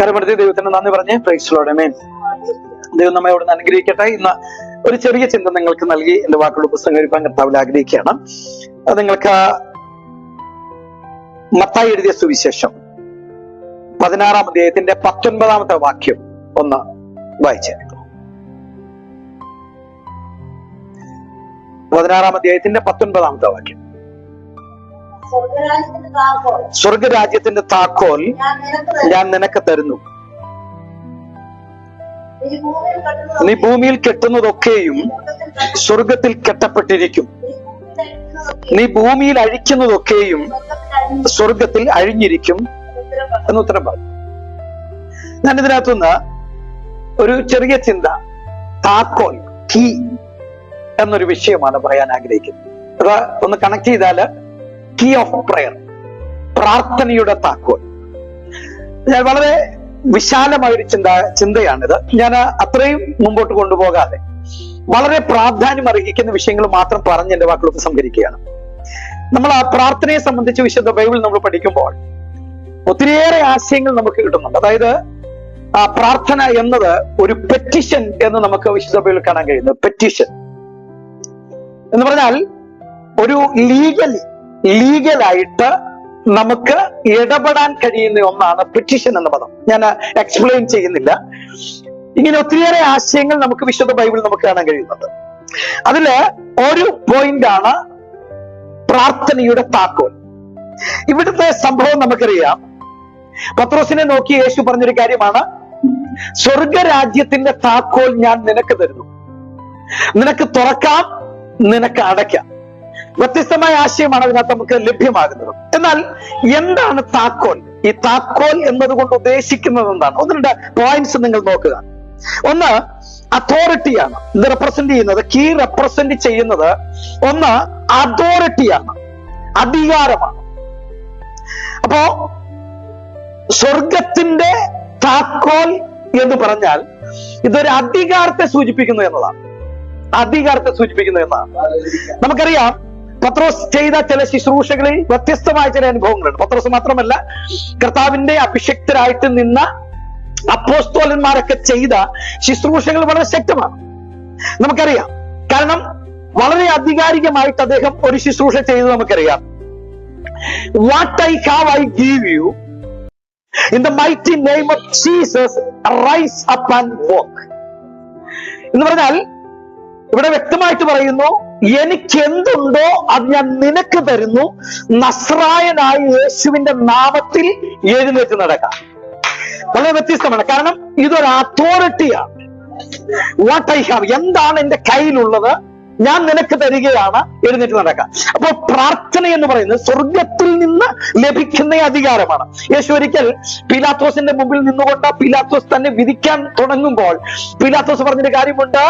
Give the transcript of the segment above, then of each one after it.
കരമടുത്തി ദൈവത്തിന് നന്ദി പറഞ്ഞ് പ്രൈസിലോടെ മേൻ ദൈവം നമ്മെ അവിടെ അനുഗ്രഹിക്കട്ടെ. ഇന്ന് ഒരു ചെറിയ ചിന്ത നിങ്ങൾക്ക് നൽകി എന്റെ വാക്കുകളുടെ പുസ്തകം ഒരുക്കാൻ കർത്താവിൽ ആഗ്രഹിക്കുകയാണ്. അത് നിങ്ങൾക്ക് മത്തായി എഴുതിയ സുവിശേഷം പതിനാറാം അധ്യായത്തിന്റെ പത്തൊൻപതാമത്തെ വാക്യം ഒന്ന് വായിച്ചേ. പതിനാറാം അധ്യായത്തിന്റെ പത്തൊൻപതാമത്തെ വാക്യം. സ്വർഗരാജ്യത്തിന്റെ താക്കോൽ ഞാൻ നിനക്ക് തരുന്നു. നീ ഭൂമിയിൽ കെട്ടുന്നതൊക്കെയും സ്വർഗത്തിൽ കെട്ടപ്പെട്ടിരിക്കും. നീ ഭൂമിയിൽ അഴിക്കുന്നതൊക്കെയും. സ്വർഗത്തിൽ അഴിഞ്ഞിരിക്കും എന്ന് ഉത്തരം പറഞ്ഞു ഞാൻ ഇതിനകത്തുനിന്ന് ഒരു ചെറിയ ചിന്ത താക്കോൽ കീ എന്നൊരു വിഷയമാണ് പറയാൻ ആഗ്രഹിക്കുന്നത്. അത് ഒന്ന് കണക്ട് ചെയ്താൽ കീ ഓഫ് പ്രയർ പ്രാർത്ഥനയുടെ താക്കോൽ. ഞാൻ വളരെ വിശാലമായ ഒരു ചിന്ത ചിന്തയാണിത്. ഞാൻ അത്രയും മുമ്പോട്ട് കൊണ്ടുപോകാതെ വളരെ പ്രാധാന്യം അർഹിക്കുന്ന വിഷയങ്ങൾ മാത്രം പറഞ്ഞ് എന്റെ വാക്കുകൾ ഉപസംഹരിക്കുകയാണ്. നമ്മൾ ആ പ്രാർത്ഥനയെ സംബന്ധിച്ച് വിശുദ്ധ ബൈബിൾ നമ്മൾ പഠിക്കുമ്പോൾ ഒത്തിരിയേറെ ആശയങ്ങൾ നമുക്ക് കിട്ടുന്നുണ്ട്. അതായത് ആ പ്രാർത്ഥന എന്നത് ഒരു പെറ്റിഷൻ എന്ന് നമുക്ക് വിശുദ്ധ ബൈബിൾ കാണാൻ കഴിയുന്നു പെറ്റിഷൻ എന്ന് പറഞ്ഞാൽ ഒരു ലീഗൽ ലീഗലായിട്ട് നമുക്ക് ഇടപെടാൻ കഴിയുന്ന ഒന്നാണ് പെറ്റീഷൻ എന്ന പദം. ഞാൻ എക്സ്പ്ലെയിൻ ചെയ്യുന്നില്ല. ഇങ്ങനെ ഒത്തിരിയേറെ ആശയങ്ങൾ നമുക്ക് വിശുദ്ധ ബൈബിൾ നമുക്ക് കാണാൻ കഴിയുന്നത് അതിൽ ഒരു പോയിന്റ് ആണ് പ്രാർത്ഥനയുടെ താക്കോൽ. ഇവിടുത്തെ സംഭവം നമുക്കറിയാം. പത്രോസിനെ നോക്കി യേശു പറഞ്ഞൊരു കാര്യമാണ്. സ്വർഗരാജ്യത്തിന്റെ താക്കോൽ ഞാൻ നിനക്ക് തരുന്നു. നിനക്ക് തുറക്കാം നിനക്ക് അടയ്ക്കാം. വ്യത്യസ്തമായ ആശയമാണ് അതിനകത്ത് നമുക്ക് ലഭ്യമാകുന്നത്. എന്നാൽ എന്താണ് താക്കോൽ? ഈ താക്കോൽ എന്നതുകൊണ്ട് ഉദ്ദേശിക്കുന്നത് എന്താണ്? ഒന്ന് രണ്ട് പോയിന്റ്സ് നിങ്ങൾ നോക്കുക. ഒന്ന് അതോറിറ്റിയാണ് ഇത് റെപ്രസെന്റ് ചെയ്യുന്നത് കീ റെപ്രസെന്റ് ചെയ്യുന്നത് ഒന്ന് അതോറിറ്റിയാണ് അധികാരമാണ്. അപ്പോ സ്വർഗത്തിന്റെ താക്കോൽ എന്ന് പറഞ്ഞാൽ ഇതൊരു അധികാരത്തെ സൂചിപ്പിക്കുന്നു എന്നതാണ്. അധികാരത്തെ സൂചിപ്പിക്കുന്നു എന്നാണ്. നമുക്കറിയാം പത്രോസ് ചെയ്ത ചില ശുശ്രൂഷകളിൽ വ്യത്യസ്തമായ ചില അനുഭവങ്ങളുണ്ട്. പത്രോസ് മാത്രമല്ല കർത്താവിന്റെ അഭിഷക്തരായിട്ട് നിന്ന അപ്പോസ്തോലന്മാരൊക്കെ ചെയ്ത ശുശ്രൂഷകൾ വളരെ ശക്തമാണ്. നമുക്കറിയാം കാരണം വളരെ അധികാരികമായിട്ട് അദ്ദേഹം ഒരു ശുശ്രൂഷ ചെയ്ത് നമുക്കറിയാം. What I have I give you in the mighty name of Jesus rise up and walk എന്ന് പറഞ്ഞാൽ ഇവിടെ വ്യക്തമായിട്ട് പറയുന്നു എനിക്ക് എന്തുണ്ടോ അത് ഞാൻ നിനക്ക് തരുന്നു. നസ്രായനായ യേശുവിന്റെ നാമത്തിൽ എഴുന്നേറ്റ് നടക്കാം. വളരെ വ്യത്യസ്തമാണ്. കാരണം ഇതൊരു അതോറിറ്റിയാണ് വാട്ട് ഐ ഹാവ് എന്താണ് എന്റെ കയ്യിലുള്ളത്? ഞാൻ നിനക്ക് തരികയാണ് എഴുന്നേറ്റ് നടക്കാം അപ്പോൾ പ്രാർത്ഥന എന്ന് പറയുന്നത് സ്വർഗത്തിൽ നിന്ന് ലഭിക്കുന്ന അധികാരമാണ്. യേശു ഒരിക്കൽ പിലാത്തോസിന്റെ മുമ്പിൽ നിന്നുകൊണ്ട് പിലാത്തോസ് തന്നെ വിധിക്കാൻ തുടങ്ങുമ്പോൾ പിലാത്തോസ് പറഞ്ഞൊരു കാര്യമുണ്ട്.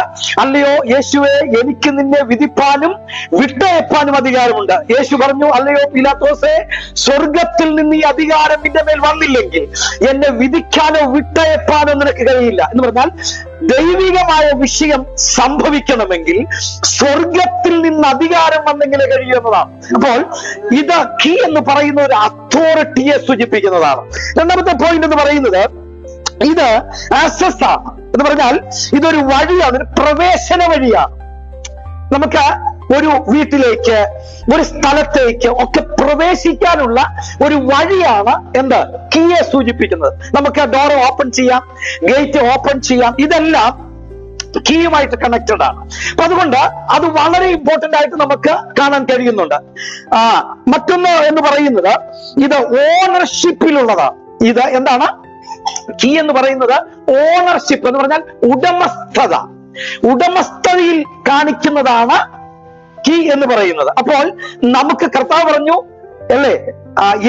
അല്ലയോ യേശുവെ എനിക്ക് നിന്നെ വിധിപ്പാനും വിട്ടയപ്പാനും അധികാരമുണ്ട്. യേശു പറഞ്ഞു അല്ലയോ പിലാത്തോസെ സ്വർഗത്തിൽ നിന്ന് ഈ അധികാരം നിന്റെ മേൽ വന്നില്ലെങ്കിൽ എന്നെ വിധിക്കാനോ വിട്ടയപ്പാനോ നിനക്ക് കഴിയില്ല. എന്ന് പറഞ്ഞാൽ ദൈവികമായ വിഷയം സംഭവിക്കണമെങ്കിൽ സ്വർഗത്തിൽ നിന്ന് അധികാരം വന്നെങ്കിലേ കഴിയൂ എന്നതാണ്. അപ്പോൾ ഇത് കീ എന്ന് പറയുന്ന ഒരു അതോറിറ്റിയെ സൂചിപ്പിക്കുന്നതാണ്. രണ്ടാമത്തെ പോയിന്റ് എന്ന് പറയുന്നത് ഇത് ആണ് എന്ന് പറഞ്ഞാൽ ഇതൊരു വഴിയാണ് ഒരു പ്രവേശന വഴിയാണ്. നമുക്ക് ഒരു വീട്ടിലേക്ക് ഒരു സ്ഥലത്തേക്ക് ഒക്കെ പ്രവേശിക്കാനുള്ള ഒരു വഴിയാണ് എന്ത്? കീയെ സൂചിപ്പിക്കുന്നത്. നമുക്ക് ഡോർ ഓപ്പൺ ചെയ്യാം ഗേറ്റ് ഓപ്പൺ ചെയ്യാം. ഇതെല്ലാം കീയുമായിട്ട് കണക്റ്റഡ് ആണ്. അപ്പൊ അതുകൊണ്ട് അത് വളരെ ഇമ്പോർട്ടന്റ് ആയിട്ട് നമുക്ക് കാണാൻ കഴിയുന്നുണ്ട്. ആ മറ്റൊന്ന് എന്ന് പറയുന്നത് ഇത് ഓണർഷിപ്പിലുള്ളതാണ് ഇത് എന്താണ്? കീ എന്ന് പറയുന്നത് ഓണർഷിപ്പ് എന്ന് പറഞ്ഞാൽ ഉടമസ്ഥത. ഉടമസ്ഥതയിൽ കാണിക്കുന്നതാണ് കീ എന്ന് പറയുന്നത്. അപ്പോൾ നമുക്ക് കർത്താവ് പറഞ്ഞു അല്ലേ?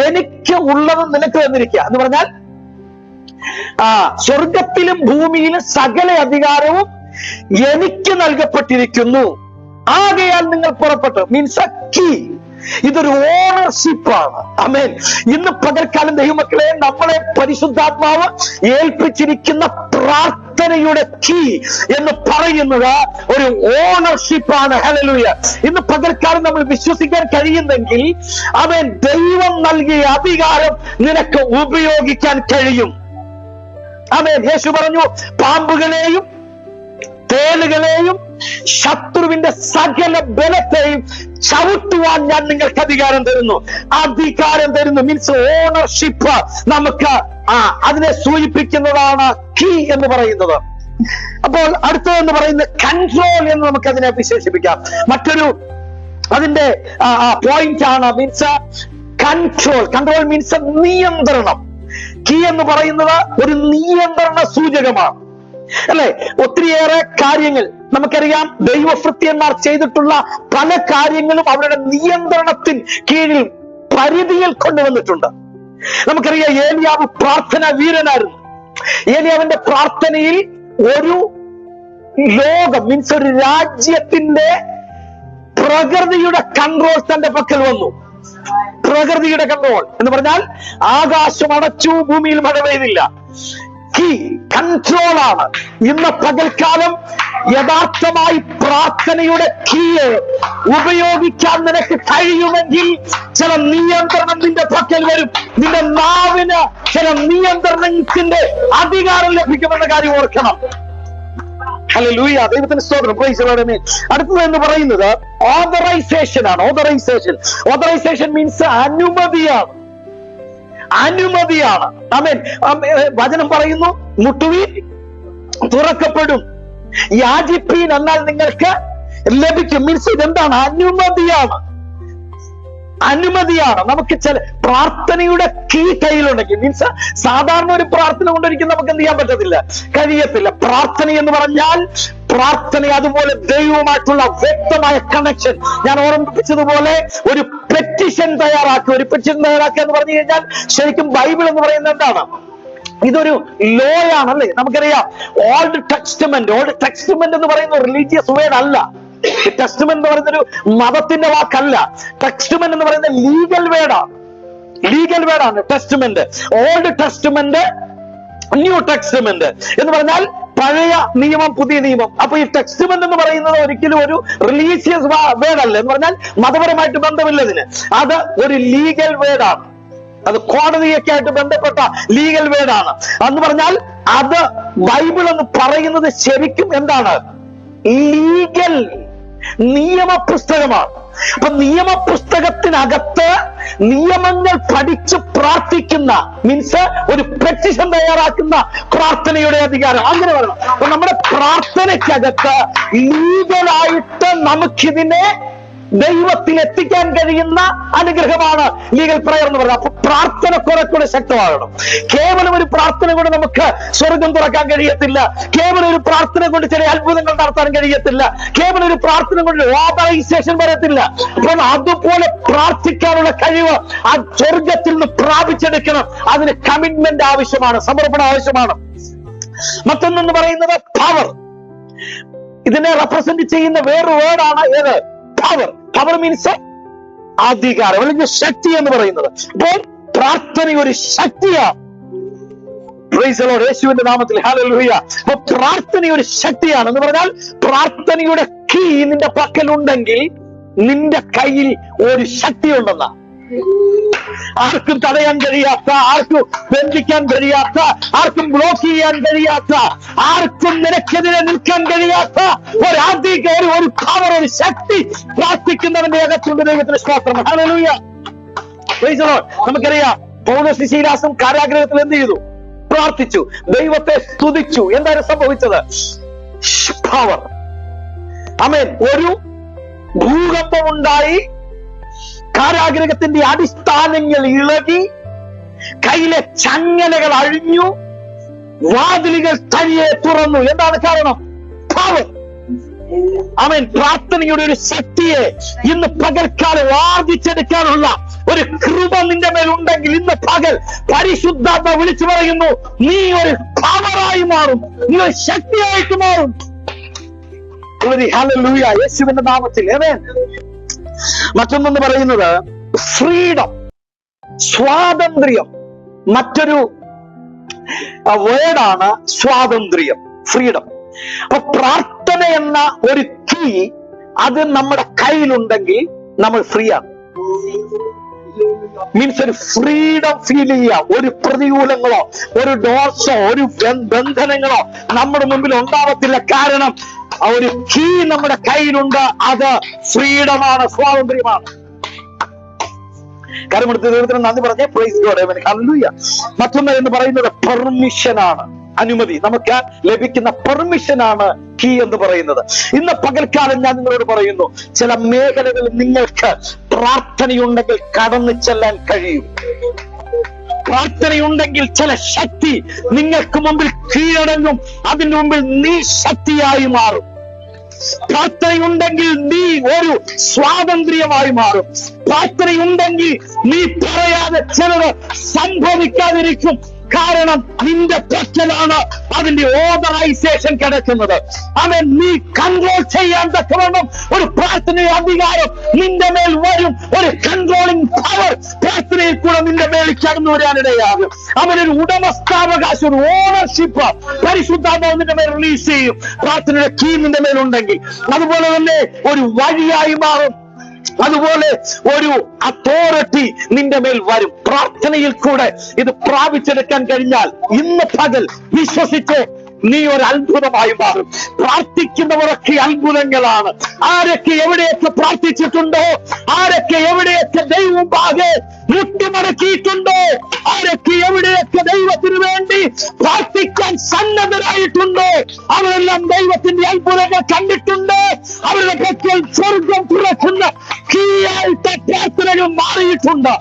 എനിക്ക് ഉള്ളത് നിനക്ക് തന്നിരിക്കുക എന്ന് പറഞ്ഞാൽ ആ സ്വർഗത്തിലും ഭൂമിയിലും സകല അധികാരവും എനിക്ക് നൽകപ്പെട്ടിരിക്കുന്നു. ആകയാൽ നിങ്ങൾ പുറപ്പെട്ടു. മീൻസ് കീ ഇതൊരു ഓണർഷിപ്പാണ്. അമേൻ ഇന്ന് പകൽക്കാലം ദൈവമക്കളെ നമ്മളെ പരിശുദ്ധാത്മാവ് ഏൽപ്പിച്ചിരിക്കുന്ന പ്രാർത്ഥനയുടെ കീ എന്ന് പറയുന്നത് ഒരു ഓണർഷിപ്പാണ്. ഹലലൂയ ഇന്ന് പകൽക്കാലം നമ്മൾ വിശ്വസിക്കാൻ കഴിയുന്നെങ്കിൽ അവൻ ദൈവം നൽകിയ അധികാരം നിനക്ക് ഉപയോഗിക്കാൻ കഴിയും. അവൻ യേശു പറഞ്ഞു പാമ്പുകളെയും തേളുകളെയും ശത്രുവിന്റെ സകല ബലത്തെയും ചവിട്ടുവാൻ ഞാൻ നിങ്ങൾക്ക് അധികാരം തരുന്നു. അധികാരം തരുന്നു മീൻസ് ഓണർഷിപ്പ് നമുക്ക് ആ അതിനെ സൂചിപ്പിക്കുന്നതാണ് കീ എന്ന് പറയുന്നത്. അപ്പോൾ അടുത്തതെന്ന് പറയുന്നത് കൺട്രോൾ എന്ന് നമുക്ക് അതിനെ വിശേഷിപ്പിക്കാം. മറ്റൊരു അതിന്റെ പോയിന്റ് ആണ് മീൻസ് കൺട്രോൾ കൺട്രോൾ മീൻസ് നിയന്ത്രണം. കീ എന്ന് പറയുന്നത് ഒരു നിയന്ത്രണ സൂചകമാണ്. അല്ലെ? ഒത്തിരിയേറെ കാര്യങ്ങൾ നമുക്കറിയാം ദൈവഭൃത്യന്മാർ ചെയ്തിട്ടുള്ള പല കാര്യങ്ങളും അവരുടെ നിയന്ത്രണത്തിൻ കീഴിൽ പരിധിയിൽ കൊണ്ടുവന്നിട്ടുണ്ട്. നമുക്കറിയാം ഏലിയാവ് പ്രാർത്ഥന വീരനായിരുന്നു. ഏലിയാവിന്റെ പ്രാർത്ഥനയിൽ ഒരു ലോകം മീൻസ് ഒരു രാജ്യത്തിന്റെ പ്രകൃതിയുടെ കൺട്രോൾ തന്റെ പക്കൽ വന്നു. പ്രകൃതിയുടെ കൺട്രോൾ എന്ന് പറഞ്ഞാൽ ആകാശം അടച്ചു ഭൂമിയിൽ മഴ പെയ്തില്ല. കീ കൺട്രോൾ ആണ്. ഇന്ന് പകൽക്കാലം യഥാർത്ഥമായി പ്രാർത്ഥനയുടെ കീയെ ഉപയോഗിക്കാൻ നിനക്ക് കഴിയുമെങ്കിൽ ചില നിയന്ത്രണം നിന്റെ പക്കൽ വരും. നിന്റെ നാവിന് ചില നിയന്ത്രണത്തിന്റെ അധികാരം ലഭിക്കുമെന്ന കാര്യം ഓർക്കണം. ഹല്ലേലൂയ. ദൈവത്തിന് സ്തോത്രം. പ്രൈസ് ലോർഡ് അടുത്തത് എന്ന് പറയുന്നത് ഓതറൈസേഷൻ ആണ്. ഓതറൈസേഷൻ ഓതറൈസേഷൻ മീൻസ് അനുമതിയാണ്. അനുമതിയാണ്. ആമേൻ. വചനം പറയുന്നു മുട്ടുവീൻ തുറക്കപ്പെടും. യാചിപ്പീൻ എന്നാൽ നിങ്ങൾക്ക് ലഭിക്കും. മീൻസ് ഇതെന്താണ്? അനുമതിയാണ്. അനുമതിയാണ്. നമുക്ക് ചില പ്രാർത്ഥനയുടെ കീ കയ്യിലുണ്ടെങ്കിൽ മീൻസ് സാധാരണ ഒരു പ്രാർത്ഥന കൊണ്ടിരിക്കും നമുക്ക് എന്ത് ചെയ്യാൻ പറ്റത്തില്ല. കഴിയത്തില്ല. പ്രാർത്ഥന എന്ന് പറഞ്ഞാൽ പ്രാർത്ഥന അതുപോലെ ദൈവവുമായിട്ടുള്ള വ്യക്തമായ കണക്ഷൻ ഞാൻ ഓർമ്മിപ്പിച്ചതുപോലെ ഒരു പെറ്റിഷൻ തയ്യാറാക്കി ഒരു പെറ്റിഷൻ തയ്യാറാക്കുക എന്ന് പറഞ്ഞു കഴിഞ്ഞാൽ ശരിക്കും ബൈബിൾ എന്ന് പറയുന്നത് എന്താണ്? ഇതൊരു ലോ അല്ലേ നമുക്കറിയാം ഓൾഡ് ടെക്സ്റ്റ്മെന്റ് ഓൾഡ് ടെക്സ്റ്റ്മെന്റ് എന്ന് പറയുന്ന റിലീജിയസ് വേർഡ് അല്ല. ടെക്സ്റ്റ്മെന്റ് എന്ന് പറയുന്ന ഒരു മതത്തിന്റെ വാക്കല്ല. ടെക്സ്റ്റ്മെന്റ് എന്ന് പറയുന്ന ലീഗൽ വേർഡാണ് ലീഗൽ വേർഡാണ് testament old testament new testament എന്ന് പറഞ്ഞാൽ പഴയ നിയമം പുതിയ നിയമം. അപ്പൊ ഈ ടെക്സ്റ്റ്മെന്റ് എന്ന് പറയുന്നത് ഒരിക്കലും ഒരു റിലീജിയസ് വേർഡ് അല്ല. എന്ന് പറഞ്ഞാൽ മതപരമായിട്ട് ബന്ധമില്ല ഇതിന്. അത് ഒരു ലീഗൽ വേർഡാണ് അത് കോടതിയൊക്കെ ആയിട്ട് ബന്ധപ്പെട്ട ലീഗൽ വേർഡാണ് എന്ന് പറഞ്ഞാൽ അത് ബൈബിൾ എന്ന് പറയുന്നത് ശരിക്കും എന്താണ്? ലീഗൽ നിയമ പുസ്തകമാണ് അപ്പൊ നിയമ പുസ്തകത്തിനകത്ത് നിയമങ്ങൾ പഠിച്ച് പ്രാർത്ഥിക്കുന്ന മീൻസ് ഒരു പെറ്റിഷൻ തയ്യാറാക്കുന്ന പ്രാർത്ഥനയുടെ അധികാരം. അങ്ങനെ പറയണം അപ്പൊ നമ്മുടെ പ്രാർത്ഥനയ്ക്കകത്ത് ലീഗലായിട്ട് നമുക്കിതിനെ ദൈവത്തിൽ എത്തിക്കാൻ കഴിയുന്ന അനുഗ്രഹമാണ് ലീഗൽ പ്രയർ എന്ന് പറയുന്നത് അപ്പൊ പ്രാർത്ഥന കുറെ കൂടെ ശക്തമാകണം. കേവലം ഒരു പ്രാർത്ഥന കൊണ്ട് നമുക്ക് സ്വർഗം തുറക്കാൻ കഴിയത്തില്ല. കേവലം ഒരു പ്രാർത്ഥന കൊണ്ട് ചില അത്ഭുതങ്ങൾ നടത്താൻ കഴിയത്തില്ല. കേവലം ഒരു പ്രാർത്ഥന കൊണ്ട് ഓതറൈസേഷൻ വരത്തില്ല. അപ്പം അതുപോലെ പ്രാർത്ഥിക്കാനുള്ള കഴിവ് ആ സ്വർഗത്തിൽ നിന്ന് പ്രാപിച്ചെടുക്കണം. അതിന് കമ്മിറ്റ്മെന്റ് ആവശ്യമാണ് സമർപ്പണം ആവശ്യമാണ്. മറ്റൊന്നെന്ന് പറയുന്നത് പവർ ഇതിനെ റെപ്രസെന്റ് ചെയ്യുന്ന വേറൊരു വേർഡാണ് ഏത്? പവർ. പവർ മീൻസ് അധികാരം അല്ലെങ്കിൽ ശക്തി എന്ന് പറയുന്നത്. അപ്പോൾ പ്രാർത്ഥന ഒരു ശക്തിയാണ്. യേശുവിന്റെ നാമത്തിൽ അപ്പൊ പ്രാർത്ഥന ഒരു ശക്തിയാണ്. എന്ന് പറഞ്ഞാൽ പ്രാർത്ഥനയുടെ കീ നിന്റെ പക്കലുണ്ടെങ്കിൽ നിന്റെ കയ്യിൽ ഒരു ശക്തി ഉണ്ടെന്നാ ആർക്കും തടയാൻ കഴിയാത്ത ആർക്കും ബന്ധിക്കാൻ കഴിയാത്ത ആർക്കും ബ്ലോക്ക് ചെയ്യാൻ കഴിയാത്ത ആർക്കും നിനക്കെതിരെ നിൽക്കാൻ കഴിയാത്ത ഒരു ഒരു ശക്തി പ്രാർത്ഥിക്കുന്നവന്റെ അകത്തുണ്ട് ദൈവത്തിന് സ്തോത്രം. നമുക്കറിയാം പൗലോസ് ശീലാസും കാരാഗ്രഹത്തിൽ എന്ത് ചെയ്തു? പ്രാർത്ഥിച്ചു. ദൈവത്തെ സ്തുതിച്ചു. എന്താണ് സംഭവിച്ചത്? പവർ അമേൻ ഒരു ഭൂകമ്പം ഉണ്ടായി കാരാഗ്രഹത്തിന്റെ അടിസ്ഥാനങ്ങൾ ഇളകി കയ്യിലെ ചങ്ങലകൾ അഴിഞ്ഞു വാതിലുകൾ തനിയെ തുറന്നു. എന്താണ് കാരണം? പവർ അവൻ പ്രാർത്ഥനയുടെ ഒരു ശക്തിയെ ഇന്ന് പകൽക്കാലം വാർദ്ധിച്ചെടുക്കാനുള്ള ഒരു കൃപ നിന്റെ മേൽ ഉണ്ടെങ്കിൽ ഇന്ന് പകൽ പരിശുദ്ധാത്മ വിളിച്ചു പറയുന്നു നീ ഒരു പവറായി മാറും. നീ ഒരു ശക്തിയായിട്ട് മാറും. യേശുവിന്റെ നാമത്തിൽ. മറ്റൊന്നെന്ന് പറയുന്നത് ഫ്രീഡം സ്വാതന്ത്ര്യം. മറ്റൊരു വേർഡാണ് സ്വാതന്ത്ര്യം ഫ്രീഡം അപ്പൊ പ്രാർത്ഥന എന്ന ഒരു കീ അത് നമ്മുടെ കയ്യിലുണ്ടെങ്കിൽ നമ്മൾ ഫ്രീ ആണ്. മീൻസ് ഒരു ഫ്രീഡം ഫീൽ ചെയ്യുക. ഒരു പ്രതികൂലങ്ങളോ ഒരു ഡോർസോ ഒരു ബന്ധനങ്ങളോ നമ്മുടെ മുമ്പിൽ ഉണ്ടാവത്തില്ല. കാരണം ആ ഒരു കീ നമ്മുടെ കയ്യിലുണ്ട്. അത് ഫ്രീഡമാണ് സ്വാതന്ത്ര്യമാണ്. കരമെടുത്ത് ദൈവത്തിന് നന്ദി പറഞ്ഞേ പ്രൈസ് ഗോഡ് മറ്റൊന്ന് എന്ന് പറയുന്നത് പെർമിഷൻ ആണ്. അനുമതി. നമുക്ക് ലഭിക്കുന്ന പെർമിഷനാണ് കീ എന്ന് പറയുന്നത്. ഇന്ന് പകൽക്കാലം ഞാൻ നിങ്ങളോട് പറയുന്നു ചില മേഖലകളിൽ നിങ്ങൾക്ക് പ്രാർത്ഥനയുണ്ടെങ്കിൽ കടന്നു ചെല്ലാൻ കഴിയും. പ്രാർത്ഥനയുണ്ടെങ്കിൽ ചില ശക്തി നിങ്ങൾക്ക് മുമ്പിൽ കീഴടങ്ങും അതിന് മുമ്പിൽ നീ ശക്തിയായി മാറും. പ്രാർത്ഥനയുണ്ടെങ്കിൽ നീ ഒരു സ്വാതന്ത്ര്യമായി മാറും. പ്രാർത്ഥനയുണ്ടെങ്കിൽ നീ പറയാതെ ചിലത് സംഭവിക്കാതിരിക്കും. കാരണം നിന്റെ പ്രശ്നമാണ്. അതിന്റെ ഓതറൈസേഷൻ കിടക്കുന്നത്. അവൻ നീ കൺട്രോൾ ചെയ്യാൻ തക്കവണ്ണം ഒരു പ്രാർത്ഥന അധികാരം നിന്റെ മേൽ വരും. ഒരു കൺട്രോളിംഗ് പവർ പ്രാർത്ഥനയിൽ കൂടെ നിന്റെ മേൽ കടന്നു വരാനിടയാകും അവനൊരു ഉടമസ്ഥാവകാശം ഒരു ഓണർഷിപ്പ് പരിശുദ്ധാത്മാവ് നിന്റെ മേൽ റിലീസ് ചെയ്യും. പ്രാർത്ഥനയുടെ കീ നിന്റെ മേലുണ്ടെങ്കിൽ. അതുപോലെ തന്നെ ഒരു വഴിയായി മാറും. അതുപോലെ ഒരു അതോറിറ്റി നിന്റെ മേൽ വരും. പ്രാർത്ഥനയിൽ കൂടെ ഇത് പ്രാപിച്ചെടുക്കാൻ കഴിഞ്ഞാൽ ഇന്ന് പകൽ വിശ്വസിച്ച് നീ ഒരു അത്ഭുതമായി മാറും. പ്രാർത്ഥിക്കുന്നവരൊക്കെ അത്ഭുതങ്ങളാണ്. ആരൊക്കെ എവിടെയൊക്കെ പ്രാർത്ഥിച്ചിട്ടുണ്ടോ? ആരൊക്കെ എവിടെയൊക്കെ ദൈവം പാകെ മുട്ടിമടക്കിയിട്ടുണ്ടോ ആരൊക്കെ എവിടെയൊക്കെ ദൈവത്തിന് വേണ്ടി പ്രാർത്ഥിക്കാൻ സന്നദ്ധരായിട്ടുണ്ടോ? അവരെല്ലാം ദൈവത്തിന്റെ അത്ഭുതങ്ങൾ കണ്ടിട്ടുണ്ട്. അവരുടെ പക്കൽ സ്വർഗം തുറക്കുന്ന മാറിയിട്ടുണ്ട്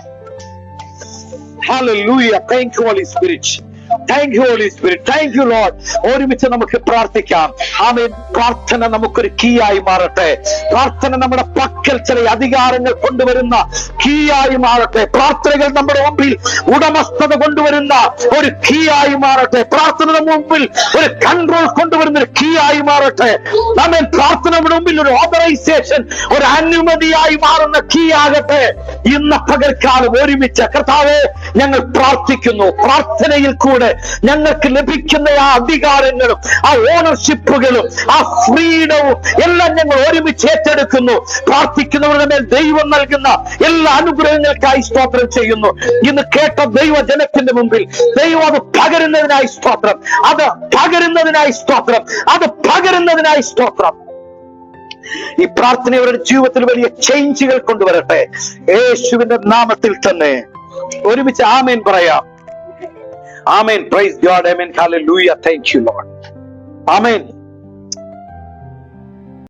Hallelujah. Thank you, Holy Spirit. thank you Holy Spirit thank you Lord ഒരുമിച്ച് നമുക്ക് പ്രാർത്ഥിക്കാം. ആമേൻ. പ്രാർത്ഥന നമുക്കൊരു കീ ആയി മാറട്ടെ. പ്രാർത്ഥന നമ്മുടെ പക്കൽ ചില അധികാരങ്ങൾ കൊണ്ടുവരുന്ന കീ ആയി മാറട്ടെ. പ്രാർത്ഥനകൾ നമ്മുടെ മുമ്പിൽ ഉടമസ്ഥത കൊണ്ടുവരുന്ന ഒരു കീ ആയി മാറട്ടെ. പ്രാർത്ഥന നമ്മുടെ മുമ്പിൽ ഒരു കൺട്രോൾ കൊണ്ടുവരുന്ന ഒരു കീ ആയി മാറട്ടെ. ആമേൻ. പ്രാർത്ഥന നമ്മുടെ മുമ്പിൽ ഒരു ഓതറൈസേഷൻ ഒരു അനുമതിയായി മാറുന്ന കീ ആകട്ടെ ഇന്ന പകൽക്കാലം ഒരുമിച്ച് കർത്താവെ ഞങ്ങൾ പ്രാർത്ഥിക്കുന്നു. പ്രാർത്ഥനയിൽ കൂടെ ഞങ്ങൾക്ക് ലഭിക്കുന്ന ആ അധികാരങ്ങളും ആ ഓണർഷിപ്പുകളും ആ ഫ്രീഡവും എല്ലാം ഞങ്ങൾ ഒരുമിച്ച് ഏറ്റെടുക്കുന്നു. പ്രാർത്ഥിക്കുന്നവരുടെ മേൽ ദൈവം നൽകുന്ന എല്ലാ അനുഗ്രഹങ്ങൾക്കായി സ്തോത്രം ചെയ്യുന്നു. ഇന്ന് കേട്ട ദൈവജനത്തിന്റെ മുമ്പിൽ ദൈവം അത് പകരുന്നതിനായി സ്തോത്രം. അത് പകരുന്നതിനായി സ്തോത്രം. അത് പകരുന്നതിനായി സ്തോത്രം. ഈ പ്രാർത്ഥന അവരുടെ ജീവിതത്തിൽ വലിയ ചേഞ്ചുകൾ കൊണ്ടുവരട്ടെ. യേശുവിന്റെ നാമത്തിൽ തന്നെ ഒരുമിച്ച് ആമേൻ പറയാം. Amen. Praise God. Amen. Hallelujah. Thank you, Lord. Amen.